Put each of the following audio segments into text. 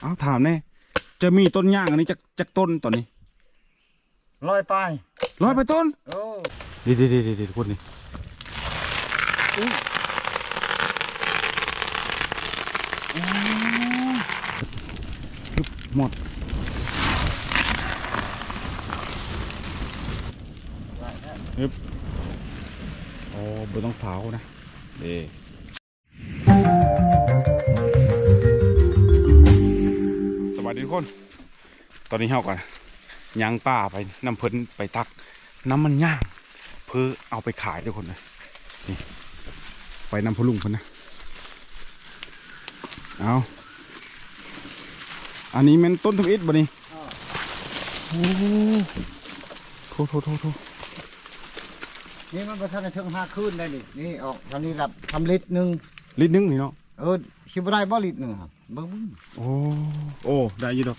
เอาถามแน่จะมีต้นย่างอันนี้จากจากต้นตอนนี้ลอยไปร้อยไปต้นโอ้ดีดีดีดีดีทุกคนนี่ฮึบหมดฮึบโอ้ไม่ต้องฝาวนะเด้ สวัสดีทุกคน ตอนนี้เฮาก่อนย่างป่าไปน้ำเพิ่นไปตัก น้ำมันย่าง เพื่อเอาไปขายทุกคนเลยนี่ไปนำพลุงเพิ่นนะเอาอันนี้แมันต้นทุกอิฐบ่นี่โอ้โถโถโถโถนี่มันประทันถึงห้าคืนได้ดินี่ออกทำนี้รับทำลิตรหนึ่งลิตรหนึงนี่เนาะเออชิบได้บ่ลิตรหนึ่งครับ เบิ้งโอ้โอ้ได้อยี่ดอก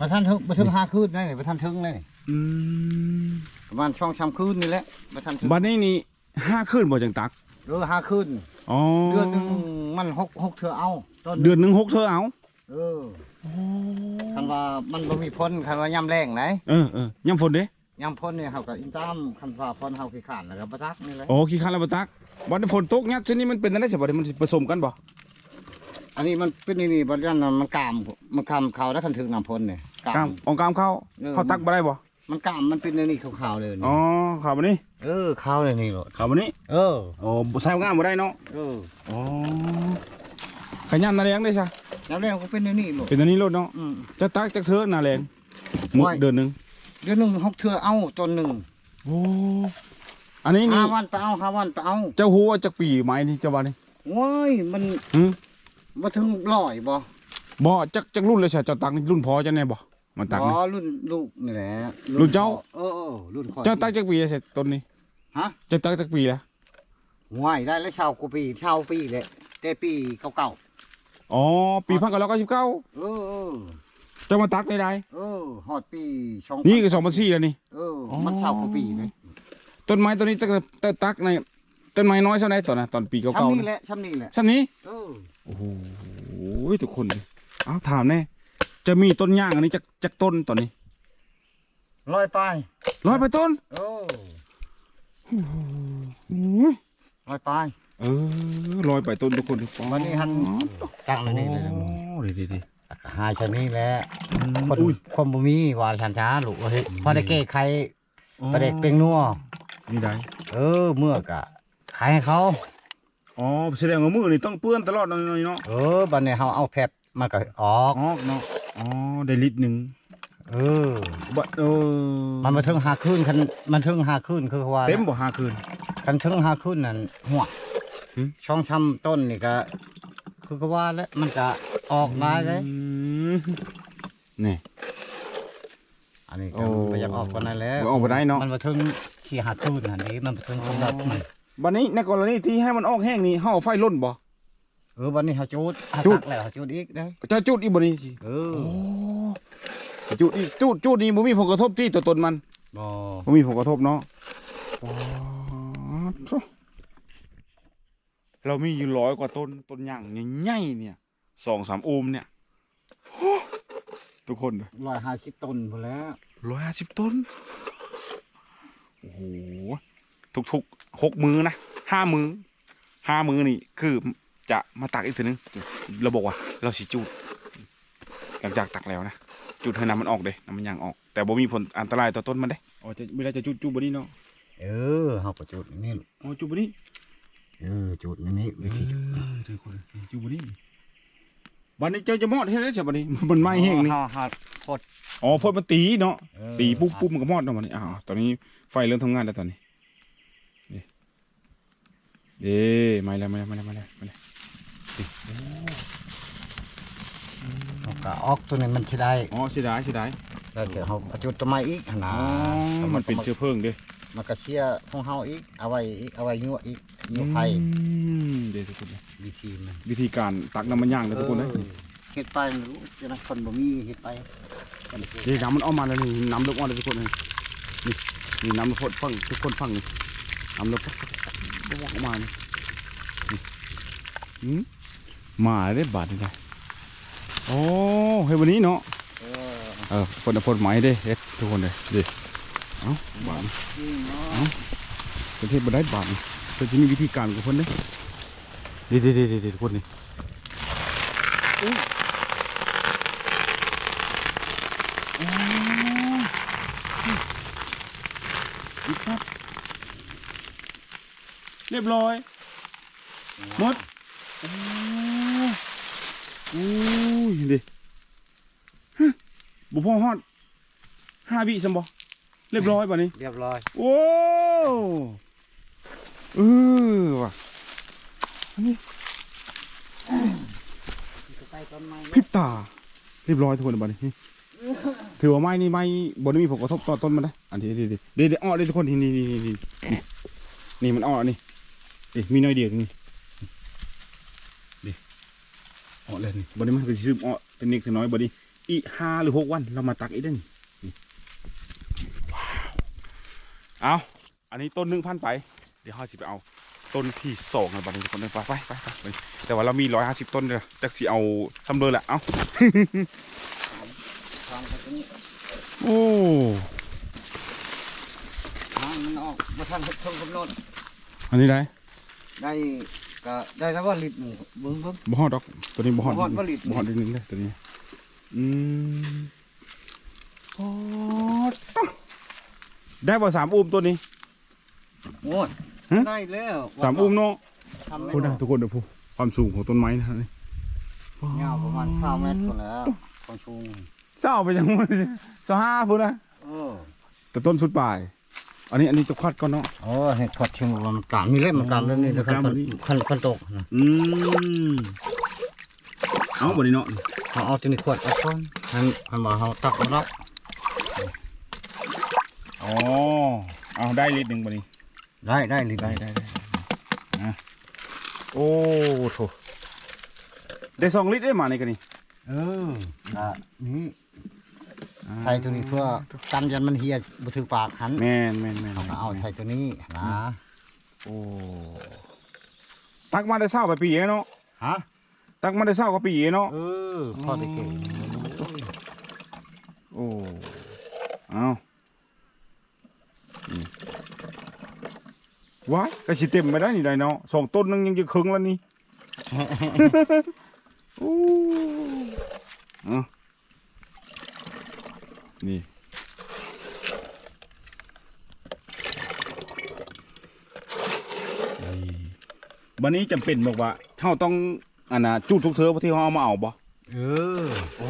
ประทันถึงประทันห้าคืนได้เลยประทันถึงเลยอืมประมาณช่องชามคืนนี่แหละประทันถึงบัดนี้นี่ห้าคืนบ่จังตักเออห้าคืนอ๋อเดือนหนึ่งมันหกหกเถื่อเอาต้นเดือนหนึ่งหกเธอเอาเออคันว่ามันบ่มีพ้นคันว่ายามแรงไหนเออเออย่ำฝนเด้ยามพ้นเนี่ยเฮาก็อินตามคันว่าพ้นเฮาขี้ขานแล้วก็ประทักนี่แหละโอ้ขี้คันแล้วบ่ตักบัดนี้ฝนตกเนี่ยชนิดมันเป็นอะไรสิบ่ได้มันสิผสมกันบ่ อันนี้มันเป็นนี่นี่บ่ยันน่ะมันกามมันกามเขาแล้วคันถึงน้ำพ้นเนี่ยกามเองกามเข้าเออเขาตักบ่ได้บ่มันกามมันเป็นนี่ขาวๆเลยนี่อ๋อข่าวมานี่เออขาวเลยนี่โลดข่าวมานี่เออโอ้บ่ใช้งานบ่ได้เนาะเอออ๋อขยันนาแรงได้ซะน้ำแรงก็เป็นนี่นี่โลดเป็นอันนี้รถเนาะอืมจะตักจักเธอนาแรงหมดไว้เดือนหนึงเดือนหนึงหกเทื่อเอาต้นหนึ่งโอ้อันนี้นี่ห้าวันไปเอาห้าวันไปเอาเจ้าฮู้ว่าจักปีไหมนี่เจ้าว่านี่โอ้ยมัน หึมาถึงร้อยบ่บ่จักจักรุ่นเลยใช่เจ้าตักนี่รุ่นพอจะแน่บ่มันตักอ๋อนี่ รุ่นลูกนี่แหละรุ่นเจ้า เออเออรุ่นข่อย เจ้าตักจักปีเสร็จต้นนี้ฮะ เจ้าตักจักปีแล้วห่วยได้แล้วชาวกูปีชาวปีแหละแต่ปีเก่าอ๋อปีพันเก้าร้อยเก้าสิบเก้าๆเออเออเจ้ามาตักได้ได้เออฮอดปีช่องนี่ก็สองพันสี่แล้วนี่ เอออ๋อมันชาวกูปีเลยต้นไม้ต้นนี้ตักตักตักใน ต้นไม้น้อยเท่าไหร่ตอนน่ะตอนปีเก่าช่ำๆนี่นะแหละช่ำนี่แหละชั้นนี้ เออโอ้โหทุกคนเลยเอาถามแน่จะมีต้นย่างอันนี้จากจากต้นตอนนี้ลอยไปร้อยไปต้นเอออุ้ยลอยไปเออร้อยไปต้นทุกคนวันนี้หันตั้งอันนี่เลยนะดีดีดี หายชนนี่แหละคนอุ้ย คนบ่มีวาชันช้าลูกเฮ้ยพอได้เก้ไขประเด็กเป็งนัว นี่ได้เออเมื่อกะ ขายให้เขาอ๋อแสดงว่ามือนี่ต้องเปื้อนตลอดหน่อยๆเนาะเออบัดนี้เฮาเอาแผบมันก็ออกอ๋อเนาะอ๋อได้ลิตรหนึ่งเออบัดเออมันมาถึงหาคืนคันมันถึงหาคืนคือว่าเต็มบ่ห้าคืนคันถึงหาคืนนั่นหัวหึช่องช้ำต้นนี่ก็ คือก็ว่าแล้วมันก็ออกมาเลยอืมนี่อันนี้โอ้ก็บ่อยากออกกว่านั้นแล้วบ่ออกบ่ได้เนาะมันมาถึงสี่หาคืนนั่นนี่มันมาถึงกำหนดมัน บัดนี้ในกรณีที่ให้มันออกแห้งนี่เฮาเอาไฟล่นบ่ เออวันนี้เฮาจูดหาจูด ตักแล้วเฮาจูดอีกได้จะจุดอีกบ่นี่เออโอ้จุดอีกจุดจุดนี่บ่มีผลกระทบที่ตัวตนมันบ่บ่มีผลกระทบเนาะเรามีอยู่ร้อยกว่าต้นต้นย่างใหญ่ๆเนี่ยสองสามโอมเนี่ยโอ้ทุกคน ร้อยห้าสิบต้นพอแล้วร้อยห้าสิบต้น โอ้โห ทุกๆหกมือนะห้ามือห้ามือนี่คือจะมาตักอีกทีนึงเราบอกว่าเราสิจูด หลังจากตักแล้วนะจุดให้น้ำมันออกเด้น้ำมันยางออก แต่บ่มีผลอันตรายต่อต้นมันเด้อ๋อจะเวลาจะจุดจุดบนนี้เนาะเออเฮาก็จูดนี่ลูกอ๋อจุดบนนี้เออจูดนี่นี่วิธีจูดทุกคนจุดบนนี้วันนี้เจ้าจะมอดให้ได้ใช่บันนี้มันไหม้แห้งนี่เฮาเฮาพดอ๋อฝนมันตีเนาะเออตีปุ๊บปุ๊บมันก็มอดเนาะวันนี้อ้าวตอนนี้ไฟเริ่มทำงานแล้วตอนนี้นี่ เด้มาแล้วมาแล้วมาแล้วมาแล้วมาแล้วเฮาก็ออกตัวนี้มันสิได้อ๋อเสียดายเสียดายแล้วเดี๋ยวเฮาก็จูดต้นไม้อีกหั่นอ๋นะอมันเป็นเชื้อเพลิงเด้มันก็เสียของเฮาอีกเอาไว้อีกเอาไว้ยั่วอีกยั่วไฟอืมเด้ทุกคนเด้วิธีมันวิธีการตักน้ำมันย่างเด้อทุกคนเด้เออเฮ็ดไปไม่รู้จะนักคนบ่มีเฮ็ดไปเด้น้ำมันออกมาแล้วนี่น้ำเริ่มออกแล้วทุกคนเลยนี่นี่น้ำมันฟดฟังทุกคนฟังนี่น้ำเริ่ มฟักฟักฟักฟักอกมานี่นี่อืมาได้บาดนี่โอ้เฮ้ยวันนี้เนาะเออคนเอาพ่นไม้เด้เฮ็ดทุกคนเลยดิเอ้าบานนี่เนาประเทศบ่ได้บานเพิ่นสิมีวิธีการของเพิ่นเด้ดิดิดิดิดิคนนี่อู้อ๋ออีกครับ เรียบร้อยหมดโอ้อู้ยดิฮะบุพ่อฮอดห้าวิสมบ่เรียบร้อยป่ะนี้ เรียบร้อย โอ้เออว่ะไปต้นไม้พริบตา เรียบร้อยทุกคนบัดนี้ถือว่าไม้นี่ไม้บนมีผลกระทบต่อต้นมันได้อันนี้เดี๋ยวเดี๋ยวเดี๋ยวอ้อได้ทุกคนนี่นี่นี่นี่นี่นี่มันอ้อนี่ นี่มีน้อยเดียวนี่นี่อ้อเลยนี่บนนี้มันเป็นซึมอ้อเป็นนิดเป็นน้อยบนนี้อีกห้าหรือหกวัน เรามาตักอีกได้นี่นี่ว้าวเอาอันนี้ต้นหนึ่งพันไป เดี๋ยวห้าสิไปเอาต้นที่สองนะบัดนี้ทุกคนไปไปไปไปไปแต่ว่าเรามีร้อยห้าสิบต้นเลยจักสิเอาสำเร็จแหละเอาทางไปตรงนี้โอ้ทางมันออกมาทันเฮ็ดเพิ่งกำหนดอันนี้ได้ ได้ก็ได้แล้วว่าลิตรหนึ่งเบิ้งเบิ้ง บ่ฮอดดอกตัวนี้บ่ฮอดบ่ฮอดบ่ลิด บ่ฮอดนิดนึงเลยตัวนี้ อืมฮอดได้บ่สามอุ้มตัวนี้ โอ้ยฮะ ได้แล้วสามอุ้มเนาะทำไม่พูดได้นะทุกคนเดี๋ยวพูดความสูงของต้นไม้นะนี่ยาวประมาณห้าเมตรคนแล้วความสูงเศร้าไปจังหวะสห้าพูดนะเออแต่ต้นสุดปลาย อันนี้อันนี้จะควัดก่อนเนาะโอ้เห็ดขอดชิมว่ามันกลางมีเล่มมันกลางแล้วนี่นะครับกลางแบบนี้ ขั้นขั้นตกนะอืมเอาบ่นี้เนาะเขาเอาตัวนี้ขวดเอาก่อนหันหันมาเขาตักมาแล้วอ๋อเอาได้ลิตรหนึ่งบ่นี้ ได้ได้ลิตรได้ได้ได้นะโอ้โถได้สองลิตรได้มาในกันนี่เอออะนี่ ใส่ตัวนี้เพื่อกันยันมันเฮียบ่ถือปากหันแม่นแม่นแม่นเขาก็เอาใส่ตัวนี้นะโอ้ตักมาได้เศร้าไปปีเนาะฮะตักมาได้เศร้ากว่าปีเนาะเออพอได้เก่งโอ้เอานี่ว้ายก็สิเต็มไม่ได้นี่ได้เนาะสองต้นนึงยังจะครึ่งแล้วนี่โอ้เอา นี่นี่วันนี้จำเป็นบอกว่าเท่าต้องอันน่ะจุดทุกเธอที่เขาเอามาเอาบ่เอออ๋อ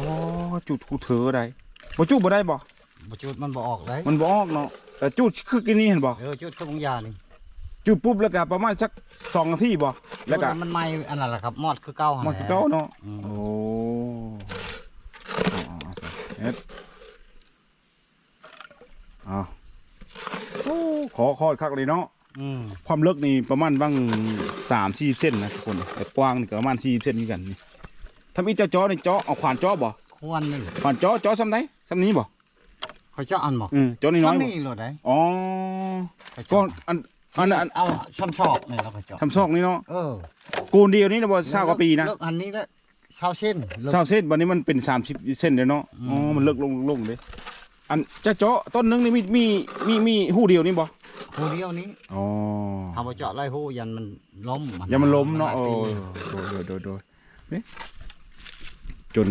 จุดทุกเธอได้บ่จุดบ่ได้บ่บ่จุดมันบ่ออกเลยมันบ่ออกเนาะแต่จุดคือกินนี่เห็นบ่เออจุดเครื่องยานี่จุดปุ๊บแล้วก็ประมาณสักสองนาทีบ่แล้วก็จุดมันไหม้อันนั้นแหละครับมอดคือเก่าหั่นมันคือเก่าเนาะอืมโอ้เอาเอาใส่เฮ็ดเอา โอ้ขอขอคักเลยเนาะอืมความลึกนี่ประมาณบ้างสามสี่เส้นนะทุกคนแต่กว้างนี่ก็ประมาณสี่เส้นนี่กันนี่ทำอีเจ้าจ้อนี่จ้อเอาขวานจ้อบ่ควรนี่ขวานจ้อจ้อซ้ำไหนซ้ำนี้บ่เขาจะอันบ่อืมจ้อนี่น้อยซ้ำบ่นี่โลดได้อ๋อเขาจะก็อันอันอันเอาช้ำชอกนี่แล้วก็เจาะทำซอกนี่เนาะเออกูนเดียวนี่นะบ่เศร้ากว่าปีนะเลิกอันนี้ละเศร้าเส้นเลิกเศร้าเส้นวันนี้มันเป็นสามสิบเส้นเดียวเนาะอืมอ๋อมันเลิกลงลงเลยอันจะเจาะต้นนึงนี่มีมีมีมีหูเดียวนี่บ่ หูเดียวนี้อ๋อทำมาเจาะไล่หูยันมันล้มอย่ามันล้มเนาะหลโอ้ยปีโดยโดยโดยโดยนี่จน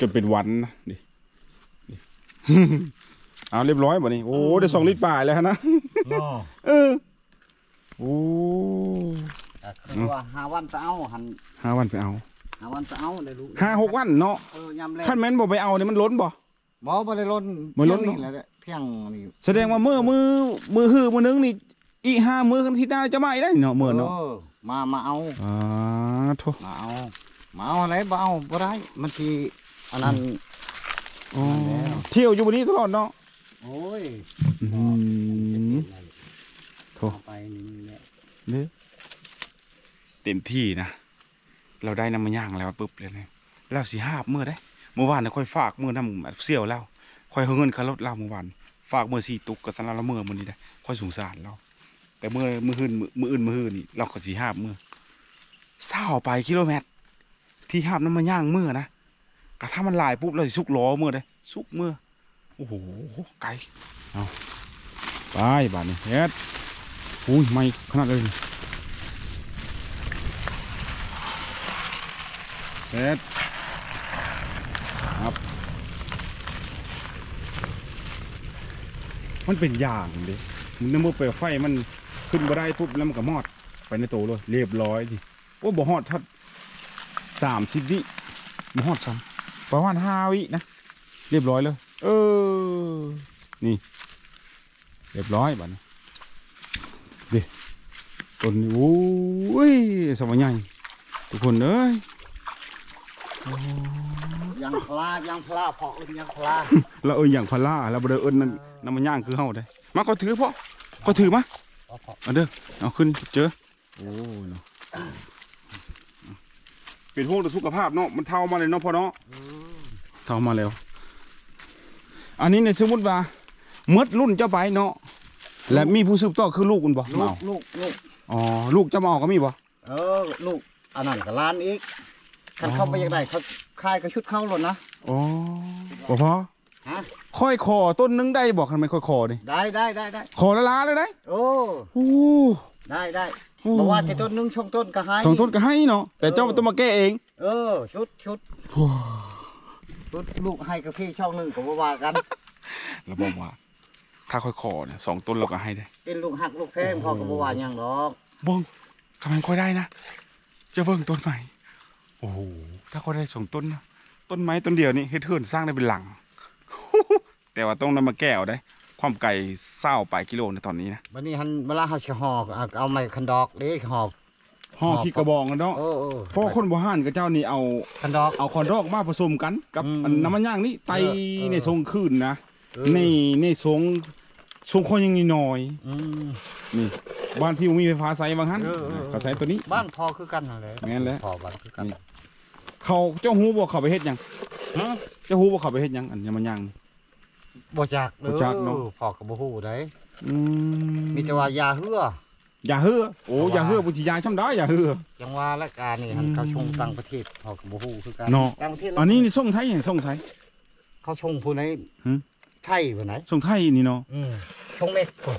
จนเป็นวันนะดิดิเอาเรียบร้อยบ่นี่โอ้ได้สองลิตรป่ายแล้วนะเนาะเออโอ้แต่คือว่าหาวันจะเอาหันห้าวันไปเอาหาวันจะเอาได้รู้ห้าหกวันเนาะเออยำแรกขั้นแม่นบ่ไปเอาเนี่ยมันล้นบ่บ่บ่ได้ล้นบ่ล้นเที่ยงนี่แหละ เที่ยงนี่แสดงว่ามือมือมือหื้อมือนึงนี่อีกห้ามือกันที่หน้าจะมาอีกได้เนาะมือเนาะอมามาเอาอ่าโถมาเอามาเอาอะไรบ่เอาบ่ได้มันสิอันนั้นอ๋อแล้วเที่ยวอยู่บนนี้ตลอดเนาะโอ้ยอื้อหือโถ่เอาไปนี่นี่แหละเนี่ยเต็มที่นะ เราได้น้ำมันย่างแล้วปุ๊บเลยนะเราสีห้าบเมื่อได้เมื่อวานเนี่ยค่อยฝากเมื่อน้ำเสี่ยวแล้ว ค่อยเอเงินคารถเราเมื่อวานฝากเมื่อสี่ตุกกับสันเราเมื่อมื่อนี้ได้ค่อยสงสารเราแต่เมื่อมื่อหืนมื่ออื่นมื่อหืนนี่เราก็สีห้าเมื่อเศร้าไปกิโลเมตร ที่ห้าบน้ำมันย่างเมื่อนะกระถ้ามันลายปุ๊บเราสิสุกล้อเมื่อได้สุกเมื่อโอ้โหไกลเอาไปบาดนี้เฮ็ดอุ้ยไม่ขนาดเลยเฮ็ดครับ มันเป็นอย่างเด้มันเมื่อเปลวไฟมันขึ้นบ่ได้ปุ๊บแล้วมันก็มอดไปในโตเลยเรียบร้อยดิโอ้บ่ฮอดทัดสามสิบวิบ่ฮอดซ้ำประมาณห้าวินะเรียบร้อยเลย เออ นี่ เรียบร้อยบัดนี้ดิต้นนี้โอ้ยสมัยใหญ่ทุกคนเอ้ย ยังพลายังพลาพออื่นยังพลาเราเอินอย่างพลาเราบ่ได้เอินนั่นน้ำมันย่างคือเฮาได้มาก็ถือพ่อก็ถือมาพอพอเอาเด้อเอาขึ้นเจอโอ้ยเนาะเป็นพวกต่อสุขภาพเนาะมันเท่ามาเลยเนาะพ่อเนาะเท่ามาแล้ว อันนี้ในสมมติว่าเมดรุ่นเจ้าไปเนาะและมีผู้สืบต่อคือลูกคุณบ่ลูเมากลูกลูกอ๋อลูกเจ้ามาออกก็มีบ่เออลูกอันนั้นก็ล้านอีกคันเข้าไปยังไงเขา คายก็ชุดเข้าหล่นนะอ๋อบ่พอฮะค่อยคอต้นนึงได้บอกทำไมค่อยคอนี่ได้ได้ได้ได้คอละล้าเลยได้โอ้โอ้ได้ได้บอกว่าแต่ต้นหนึงช่องต้นก็ให้สองต้นก็ให้เนาะแต่เจ้าต้องมาแก้เอง เออชุดชุดชุดลูกให้กับพี่ช่องหนึงก็บ่ว่ากันแล้วบอกว่าถ้าค่อยคอเนี่ยสองต้นเราก็ให้ได้ เป็นลูกหักลูกแพงพอก็บ่ว่าหยังดอกเบิ้งกำลังค่อยได้นะจะเบิ้งต้นใหม่ โอ้โหถ้าค่อยได้สองต้นนะต้นไม้ต้นเดียวนี่เฮ็ดเทือนสร้างได้เป็นหลัง แต่ว่าต้องนำมาแก้เอาได้ ความไก่เศร้าปลายกิโลในตอนนี้นะบัดนี้หันเวลาเฮาสิห่อก็เอาไม้คันดอกเด้ห่อห่อขี้กระบองกันเนาะเออเออเพราะคนบ่ห่านกับเจ้านี่เอาคันดอกเอาคอนดอกมาผสมกันกับอืมอันน้ำมันย่างนี่ไตเออเออในทรงขึ้นนะเออในในทรงทรงคนยังน้อยอืมๆนี่บ้านพี่บ่มีไฟฟ้าใส่บางหันเออเออเขาใช้ตัวนี้บ้านพอคือกันนั่นแหละแม่นแหละพอบ้านคือกันนี่ เขาเจ้าหูบอกเขาไปเฮ็ดหยังหึเจ้าหูบอกเขาไปเฮ็ดหยังอันน้ำมันย่างนี่บ่จักบ่จักเนาะพอก็บ่ฮู้ได้อืมมีแต่ว่ายาเหือ อย่าเฮือโอ้เพราะว่า อย่าเฮือบุจิยาช่ำได้อย่าเฮือ จังว่าและการนี่หันอืมเขาชงต่างประเทศพอก็บ่ฮู้คือกันเนาะ ต่างประเทศอันนี้นี่ส่งไทยส่งไทย เขาชงผู้ไหนหึไทยผู้ไหนส่งไทยนี่เนาะอืมชงเมกพุ่น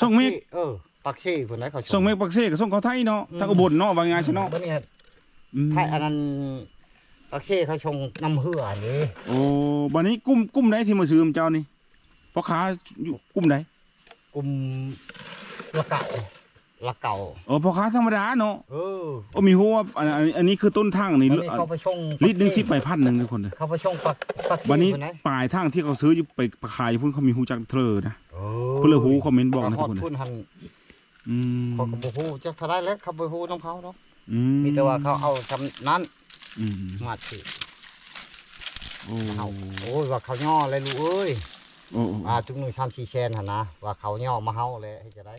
ส่งเมฆเออปักซี่ผู้ไหนเขาชงส่งเมฆปักเสกับส่งเขาไทยเนาะอืม ทางอุบลเนาะว่าไงใช่เนาะบัดนี้อืมไทยอันนั้น ปักซี่เขาชงน้ำเหือนี่โอ้บัดนี้กลุ่มกลุ่มไหนที่มาซื้อมเจ้านี่พ่อค้าอยู่กลุ่มไหนกลุ่มละเก่าละเก่าเออพ่อค้าธรรมดาเนาะเออโอ้มีหัวาอันอันอันนี้คือต้นทางนี่บัดนี้เขาไปชงลิตรหนึงสิบใบพันหนึ่งทุกคนเลยเขาไปชงปักปักซี่บัดนี้ผู้ไหนปลายทางที่เขาซื้ออยู่ไปขายพุ่นเขามีหูจักเทอนะเอเพื่อเลยหูคอมเมนต์บอกนะขทุอกคนทุเลยนหันอืมเขาก็บ่ฮู้จักเท่าไรแล้วเขาบ่ฮู้น้ำเขาเนาะอืมีแต่ว่าเขาเอาทำนั้นอื มมาสิโอ้เอาโอ้ยว่าเขาย่อเลยลูกเอ้ยโอ้โอ้อ่าทุกหนึ่งทำสี่แชนหั่นนะว่าเขาย่อมาเฮาเลยให้จะได้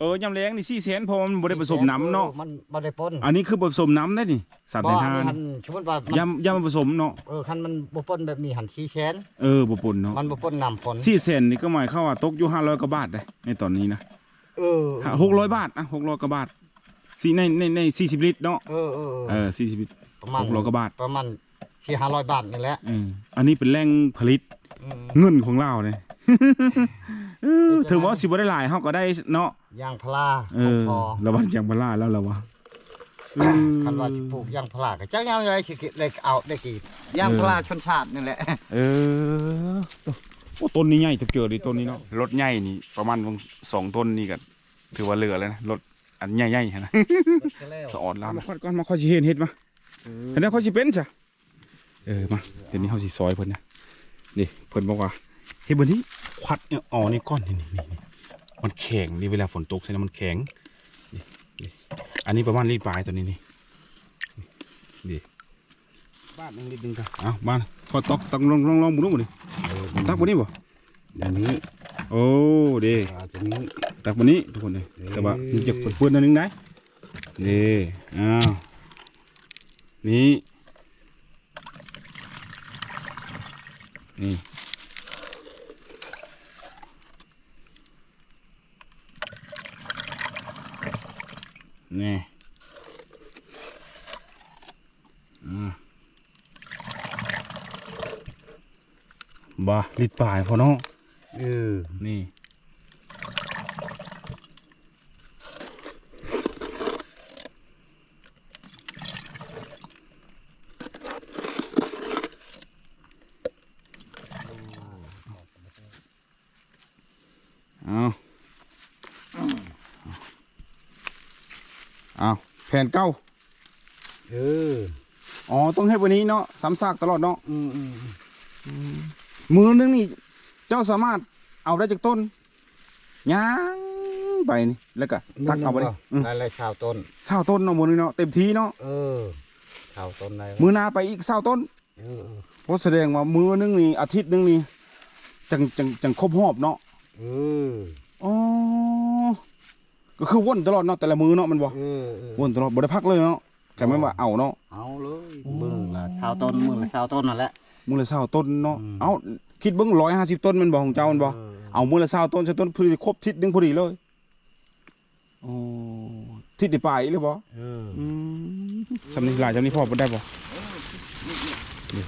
เออยำแรงนี่สี่แสนเพอมันบ่ได้ผสมน้ำเนาะออมันบ่ได้ปนอันนี้คือผสมน้ำได้นี่สามบ่แสนอันห้านี้หันสมมุติว่ามันยำยำมาผสมเนาะเออคันมันบ่ปนแบบนี้หันสี่แชนเออบ่ปนเนาะมันบ่ปนน้ำปนสี่แสนนี่ก็หมายเข้ามว่าตกอยู่ห้าร้อยกว่าบาทเลยในตอนนี้นะเออหกร้อยบาทนะหกร้อยกว่าบาทสี่ในในในสี่สิบลิตรเนาะเออเออเออสี่สิบลิตร ประมาณหกร้อยกว่าบาทประมาณ4-500บาทนี่แหละเอออันนี้เป็นแหล่งผลิตอืมเงินของเราเนี่ยเออถือว่าสิบ่ได้หลายเฮาก็ได้เนาะยางพาราเอของอพอระวังจังบ่ล่าแล้วล่ะวะเออ คันว่าสิปลูกยางพาราก็จักยางอะไรสิได้เอาได้กี่ยางพาราชนชาตินี่แหละ เออโอ้ต้นนี้ใหญ่จะเกิดดิต้นนี้เนาะรถใหญ่นี่ประมาณสองต้นนี่ก็ถือว่าเหลือแล้วนะรถอันใหญ่ๆนะ สะออนแล้วมาคอดก่อนมาคอยสิเห็นเห็ดมา เห็นแล้วคอยสิเป็นจ้ะเออมาเดี๋ยวนี้เฮาสิซอยเพิ่นนะนี่เพิ่นบอกว่าเฮ็ดเบิ่นี้ควัดเนี่ยอ๋อนี่ก้อนนี่นี่นี่นี่มันแข็งนี่เวลาฝนตกใช่ไหมมันแข็งนี่นี่อันนี้ประมาณลิตรปลายตัวนี้นี่นี่บ้านหนึงลิตรหนึงค่ะเอาบ้านขอตอกตักลองลองลองบุ้งบุ้งดิตักบุ้นี้บ่อย่างนี้โอ้เด้อ่าตัวนี้ตักบุ้นี้ทุกคนเลยแต่ว่ามันจะเปื้อนๆหนิดนึงได้เด้อ้าว นี่นี่นี่อ่าบ่ลิดปลายพอเนาะเออ นี่เอาเอาแผ นเก้าเอออ๋อต้องให้วันนี้เนาะซ้ำซากตลอดเนาะอืมอืมมือนึงนี่ เจ้าสามารถเอาได้จากต้นย่างไปนี่แล้วก็ตักเอาไปเลยอืมหลายๆชาวต้นเศร้าต้นเนาะมือนึงเนาะเต็มที่เนาะเออชาวต้นได้มือหนาไปอีกเศร้าต้นเออเออเพราะแสดงว่ามือนึงนี่อาทิตย์นึงนี่จังจังจังครบหอบเนาะเอออ๋อ ก็คือวนตลอดเนาะแต่ละมือเนาะมันบ่เออเออวนตลอดบ่ได้พักเลยเนาะแต่ไม่นว่าเอาเนาะ เอาเลยมือละชาวต้นมือละชาวต้นนั่นแหละมือละเศร้าต้นเนาะ อืม เอาคิดเบิ่งร้อยห้าสิบต้นแมันบ่ของเจ้ามันบ่ เออเอามือละเศร้าต้นใช้ต้นพอดีครบทิศหนึงพอดีเลยโอ้ทิศที่ปลายเลยบ่เอออืมจำนี้หลายจำนี้พอบ่ได้บ่นี่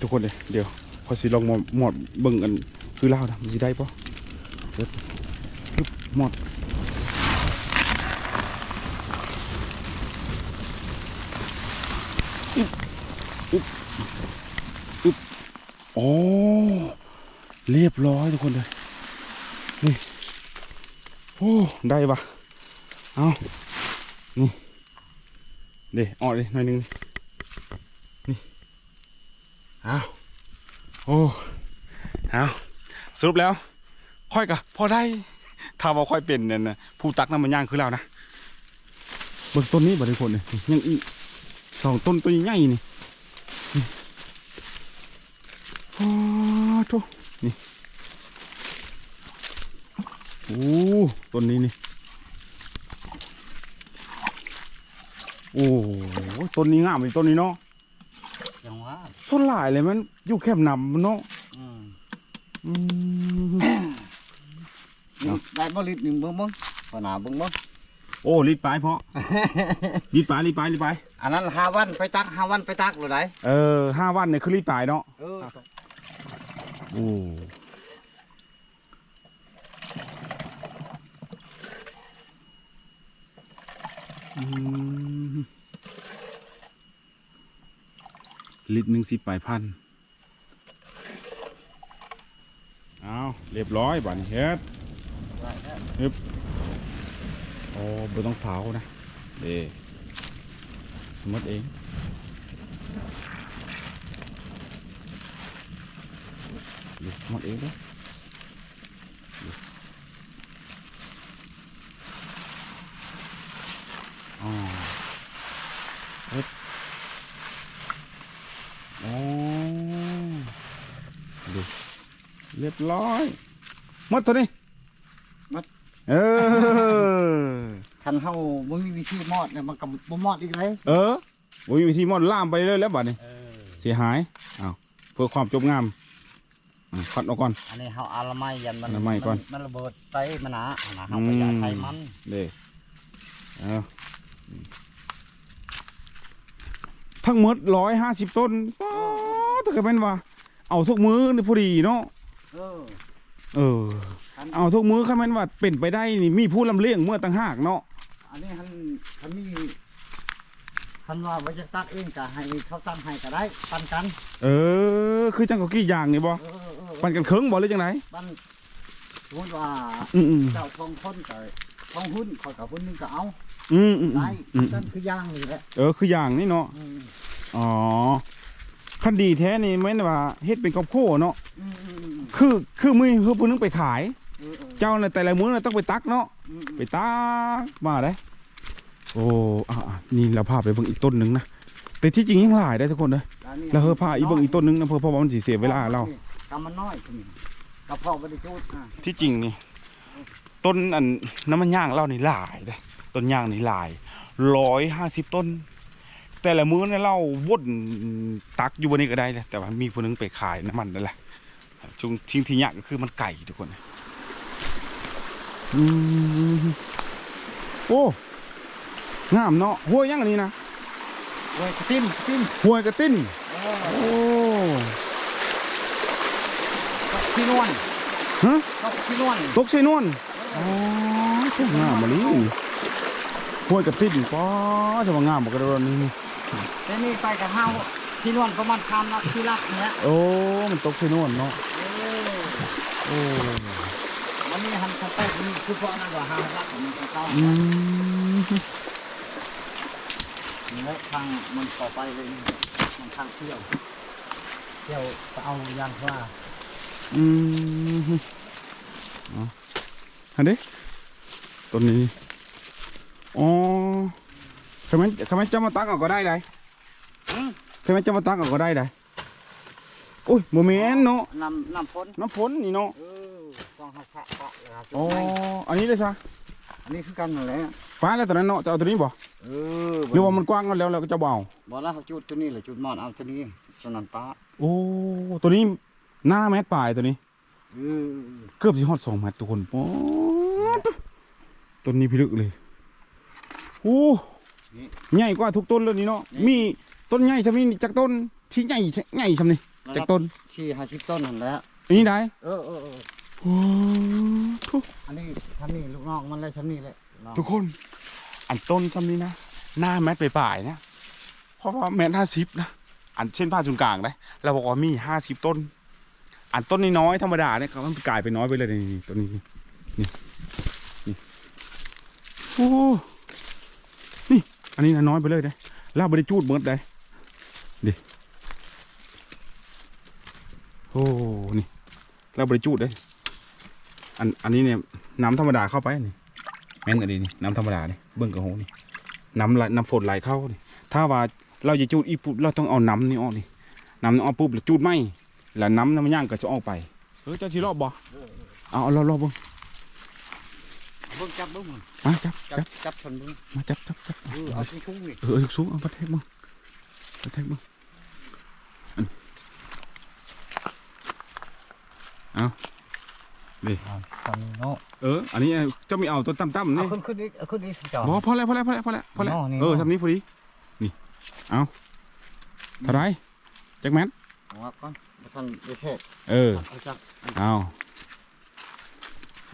ทุกคนเลยเดี๋ยวขอสิลองหมอดหมอดเบิ่งกันคือเล่าวนะมันสิได้ปะเดี๋ยวปึ๊บหมดอึ๊บอึ๊บอึ๊บโอ้เรียบร้อยทุกคนเลย นี่ โอ้ ได้ปะเอานี่เดี๋ยวออดเลยหน่อยนึง นี่เอาโอ้เอาสรุปแล้ว ค่อยกะพอได้ถ้าว่าค่อยเป็นเนี่ยนะผู้ตักน้ำมันย่างคือเรานะเบิ่งต้นนี้บ่ได้ผลเลยยังอีกสองต้นตัวใหญ่ๆนี่นี่โอ้โถนี่โอ้ต้นนี้นี่โอ้ต้นนี้งามเลยต้นนี้เนาะจังหวะส่วนหลายเลยมันอยู่แคบนำเนาะอืมอืมนี่ ได้บ่ลิตรหนึ่งเบิ่งเบิ่งขนาเบิ่งเบิ่งโอ้รีบไปเพาะรีบไปรีบไปรีบไปอันนั้นห้าวันไปตักห้าวันไปตักหรือไดเออห้าวันเนี่ยคือรีบไปเนาะเออโอ้อืมลิตรหนึ่งสิบปลายพันเอาเรียบร้อยบัดนเฮ็ด ฮึบโอ้ไม่ต้องฝาวนะเด้หมดเองเดี๋ยวหมดเองแล้วอ๋อเฮ็ดโอ้ดูเรียบร้อยหมดตัวนี้ หมด เออ คันเฮาบ่มีวิธีมอดเนี่ยมันก็บ่มอดอีกเลยเออโอ้ยวิธีมอดล่ามไปเลยแล้วบัดนี้เสียหายอ้าวเพื่อความจบงามอะคัดออกก่อนอันนี้เฮาอาละไมยันมันอาละไมก่อนมันระเบิดไปมันหนาอันนะเฮาก็อย่าใช้มันเด้เอาทั้งหมดร้อยห้าสิบต้นป๊าดถ้าเกิดเป็นว่า เอาทุกมือนี่พอดีเนาะเออ เออเอาทุกมือคันแม่นว่าเป็นไปได้นี่มีผู้ลำเลียงเมื่อต่างหากเนาะ อันนี้คันคันมีคันว่าว่าจะตักเองก็ให้เขาตั้งให้ก็ได้ ปันกัน เออ คือจังกับกี่อย่างนี่บ่เออเออเออปันกันเคิงบ่หรือจังไดปันสมมติว่าอืมอืมเจ้าของคนก็ของหุ้นขอยกับหุ้นนึงก็เอาอืมอืมอืได้มอืมนั่นคือย่างนี่แหละเออ คืออย่างนี่เนาะ อืมอ๋อคันดีแท้นี่แม่นว่าเฮ็ดเป็นกอบโคเนาะ อืมอืมอืมคือ คือมือเพื่อผู้นึงไปขาย เออเออเจ้าในแต่ละมื้อน่ะต้องไปตักเนาะอืมอืมไปตักมาได้โอ้อะอะนี่เราพาไปเบิ่งอีกต้นหนึงนะแต่ที่จริงยังหลายได้ทุกคนเลยอันนี้แล้วเฮอพาอีกเบิ่งอีกต้นหนึงนะเพื่อเพราะว่ามันสิเสียเวลาเรากำมันน้อยก็มีกระเพาะบริจูดอะที่จริงนี่ต้นอันน้ำมันย่างเรานี่หลายได้ต้นย่างนี่หลายร้อยห้าสิบต้น แต่ละมื้อเนี่ยเราวนตักอยู่บนนี้ก็ได้เลยแต่ว่ามีผู้หนึงไปขายน้ำมันนั่นแหละช่วงทิ้งที่ยากก็คือมันไก่ทุกคน อืมโอ้งามเนาะห้วยยังอันนี้นะเว้ยกระติ้นกระติ้นห้วยกระติ้นเอโอ้ตกที่นวลฮะตกที่นวลตกใส่นวลอ๋อตกงามมาลีห้วยกระติดป้อจะมางามบ่กระโดดนี่นี่แต่นี่ไปกับเฮาที่นวลประมาณคำนักที่รักเนี่ยโอ้มันตกใส่นวลเนาะเออโอ้วั นนี้หันสเต็กนี่คือเพราะนั่นว่าเฮารักมันก็ต้องอืมนี่แหละทางมันต่อไปเลยนี่มันทางเที่ยว เที่ยวจะเอายางว่าอืมเอาอันนี้ต้นนี้อ๋อทำไมทำไมจะมาตักเอาก็ได้ไดทำไมจะมาตักเอาก็ได้ไดโอ้ยโมเมนต์เนาะน้ำน้ำฝนน้ำฝนนี่เนาะเออต้อง หาสะเกาะเลยครับอ๋ออันนี้เลยซะอันนี้คือกันนั่นแหละฟ้าแล้วตอนนั้นเนาะจะเอาตัวนี้บ่เออหรือว่ามันกว้างกันแล้วเราก็จะเบเอาบ่แล้วเขาจุดตัวนี้แหละจุดมอดเอาตัวนี้สนันป้าโอ้ตัวนี้หน้าแมตรปลายตัวนี้ เออเกือบสิฮอดสองเมตรทุกคนป๊อดต้นนี้พิลึกเลยโอ้ใหญ่กว่าทุกต้นเลยนี่เนาะมีต้นใหญ่ชำนี้จากต้นที่ใหญ่ใหญ่ชำนี้จากต้นสี่ห้าสิบต้นนั่นแหละอันนี้ได้ เออเออเออ โอ้ทุกอันนี้ทำนี่ลูกน้องมันเลยทำนี่แหละน้องทุกคน อันต้นชำนี้นะ หน้าแมตรปลายนะ เพราะว่าแมตรห้าสิบนะ อันเช่นผ้าจุนกลางได้เราบอกว่ามีห้าสิบต้น อันต้นน้อยธรรมดาเนี่ยเขามันกลายเป็นน้อยไปเลยนี่ต้นนี้นี่นี่นี่โอ้นี่ อันนี้นะน้อยไปเลยได้แล้วบริจูดเบิดได้ดิโอ้นี่แล้วบริจูดได้ อันอันนี้เนี่ยน้ำธรรมดาเข้าไปนี่แม่นอันนี้นี่น้ำธรรมดานี่เบิ่งกระโหนี่น้ำไหลน้ำฝนไหลเข้านี่ถ้าว่าเราจะจูดอีปุ๊บเราต้องเอาน้ำนี่ออกนี่น้ำนี่ออกปุ๊บแล้วจูดไหมแล้วน้ำน้ำมันย่างก็จะออกไปเออเจ้าชีรอบบ่เอาเอารอบรอบเบิ่งเบิ่งจับเบิ่งมันมาจับจัจับบจับชนเบิ่งมาจับจับจับเออเอาชิ้นชุ่งนี่เออเอาสูงเอาประเทศมึงประเทศมึงอันเอา ดิตอนนี้เนาะเออ อันนี้เจ้าไม่เอาตัวต่ำๆเอานี่ขึ้นขึ้นอีกเอาขึ้นอีกจอบอพอแล้วพอแล้วพอแล้วพอแล้วพอแล้วอ๋อนี่เออเนาะทำนี้พอดีนี่เอาเท่าไหรแจ็คแมนเอาก่อนมาทันไปเทศเออเอาจับเอา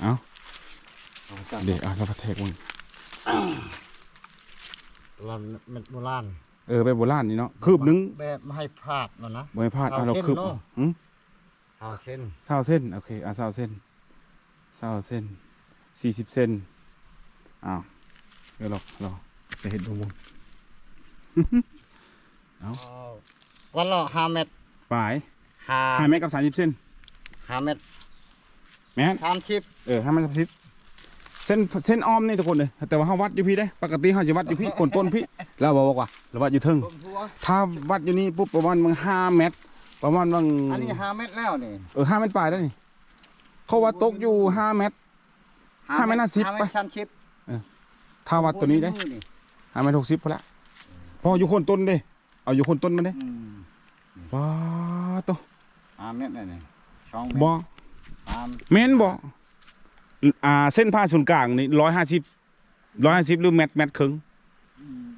เอาจับเดี๋ยวเอาเราประเทศมึงเราเม็ดโบราณเออไปโบราณนี่เนาะคืบหนึงแบบไม่ให้พลาดมันนะบ่ให้พลาดเอาเอาเราเส้นคืบเนาะอืมเอาเส้นเศร้าเส้นโอเคอะเศร้าเส้น เศร้าเส้นสี่สิบเส้นอ้าวเดี๋ยวเราเราจะเห็นดูมุมเอาวันละห้าเม็ดปลายห้าห้าเมตรกับสามสิบเส้นห้าเม็ดแม่นสามสิบเออห้าเมตรสามสิบเส้นเส้นอ้อมนี่ทุกคนเลยแต่ว่าเขาวัดอยู่พี่ได้ปกติเขาจะวัดอยู่พี่คนต้นพี่แล้วบอกว่าเราวัดอยู่เทึงรวมทั่วถ้าวัดอยู่นี่ปุ๊บประมาณมึงห้าเมตร ประมาณมึงอันนี้ห้าเม็ดแล้วนี่เออห้าเมตรปลายได้นี่ เขาว่าตกอยู่ห้าเมตร ห้าเม็ดห้าสิบห้าไปเม็ดสามสิบถ้าวัดตัวนี้ได้นี่ห้าเมตรหกสิบพอละพออยู่คนต้นเด้เอาอยู่คนต้นมาเด้อืมว้าโตห้าเม็ดนี่นี่ช่องเม็ดบ่สามเม้นบ่อ่าเส้นผ่าศูนย์กลางนี่ร้อยห้าสิบร้อยห้าสิบหรือเมตรเมตรครึ่ง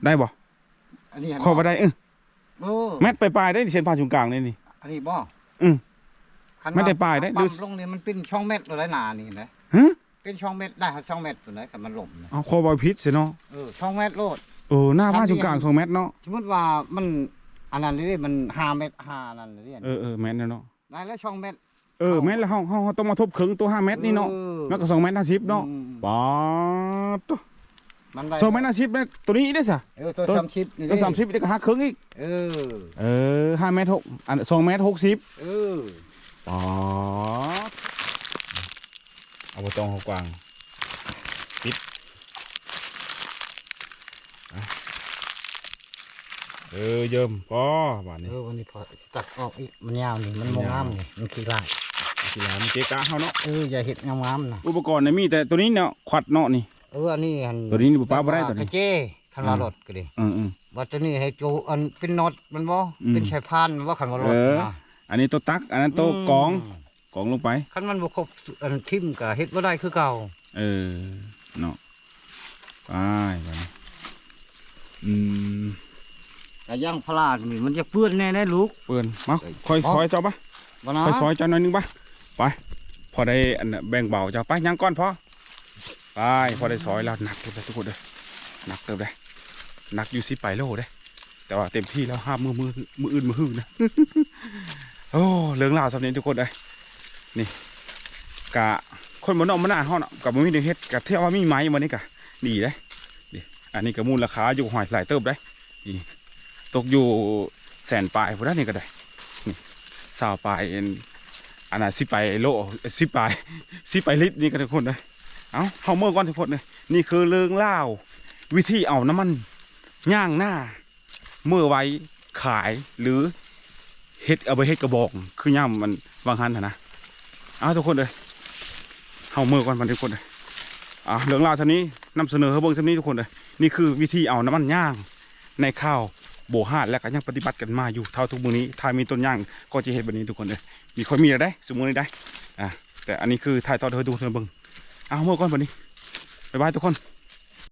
ได้บ่อันนี้เห็นขอบ่ได้เออโอ้เมตรปลายๆได้เส้นผ่าศูนย์กลางนี่นี่ อันนี้บ่อืม คันไม่ได้ว่ป้ายได้ปั๊มดูลงนี่มันเป็นช่องเม็ดอะไรหนานี่นะฮะเป็นช่องเม็ดได้ครับช่องเม็ดตัวไหนกับมันหล่มนะเอาคอบอยพิษสิเนาะเออช่องเม็ดโลด เออหน้าผ่าศูนย์กลางสองเมตรเนาะสมมติว่ามันอันนั้นเลยมันห้าเม็ดห้านั่นเลยเออเออแม่นแล้วเนาะได้แล้วช่องเม็ด เออแม่นแล้วเฮาเฮาเฮาต้องมาทบครึ่งตัวห้าเมตรนี่เนาะออมันก็สองเมตรห้าสิบเนาะอืมป๊าดตัวมันได้สองเมตรห้าสิบเนี่ยตัวนี้ได้สะ เออตัวตัว สามสิบนี่ตัวสามสิบนี่ก็หักครึ่งอีกเออเออห้าเมตรหกอันสองเมตรหกสิบเออ ป๊าดเอาไปตองเขากวางปิดอะเออเยิมก็บาดนี้เออวันนี้พอตัดออกอีกมันยาวนี่มันโมงามนี่มันขี้ลายสิหลานเกะกะเขาเนาะเอออย่าเห็ดงามๆนะอุปกรณ์เนี่ยมีแต่ตัวนี้เนาะขวัดเนาะนี่เอออันนี้อันตัวนี้นี่บ่ป้าบ่ได้ตัวนี้กระเจ้คันว่ารถก็ดิอืมอืมว่าตัวนี้ให้โจอันเป็นน็อตมันบ่อืมเป็นชายพานว่าคันว่ารถเออนะ อันนี้ตัวตัก อันนั้นตัวกองมกองลงไปคันมันบ่ครบอันทิ่มก็เฮ็ดบ่ได้คือเก่าเออเนาะไปไปอืมแต่ย่างพลาดนี่มันจะเปื้อนแน่แน่ลูกเปิ่นมาเอ้ยคอยอ๋อซอยเจ้าปะบ่นะคอยซอยเจ้าหน่อยหนึงปะไปพอได้อันน่ะแบ่งเบาเจ้าไปยังก้อนพอไปพอได้ซอยแล้วหนักเติบเลยทุกคนเลยหนักเติบเลยหนักอยู่สิไปโลเด้แต่ว่าเต็มที่แล้วห้ามมือมือมืออื่นมือหื้อนะ โอ้เรื่องราวสำเนียงทุกคนเลยนี่กะคนบนนอกมันน่าห้องกับมันมีเดือเฮ็ดกะเที่ยวว่ามีไม้วันนี้กะดีเลยนี่อันนี้ก็มูลราคาอยู่หอยหลายเติบได้นี่ตกอยู่แสนปลายพอได้นี่ก็ได้นี่สาวปลายอันนั้นสิไปโลสิไปสิไปลิตรนี่ก็ทุกคนเลยเอาเฮาเมื่อก่อนทุกคนเลยนี่คือเรื่องเล่าววิธีเอาน้ำมันย่างหน้าเมื่อไว้ขายหรือ เฮ็ดเอาไปเฮ็ดกระบอก คือย่ำมันวางหันนะนะเอาทุกคนเลยเฮาเมื่อก่อนมันทุกคนเลยอ่าเรื่องราวท่านี้นำเสนอให้เบิ่งเท่านี้ทุกคนเลยนี่คือวิธีเอาน้ำมันย่างในข้าวโบหาดและก็ยังปฏิบัติกันมาอยู่เท่าทุกมือนี้ถ้ามีต้นย่างก็จะเฮ็ดแบบนี้ทุกคนเลยมีค่อยมีอะไรได้สมมติได้อ่าแต่อันนี้คือถ่ายตอนเธอดูเธอเบิ่งเอาเมื่อก่อนบัดนี้บ๊ายบายทุกคน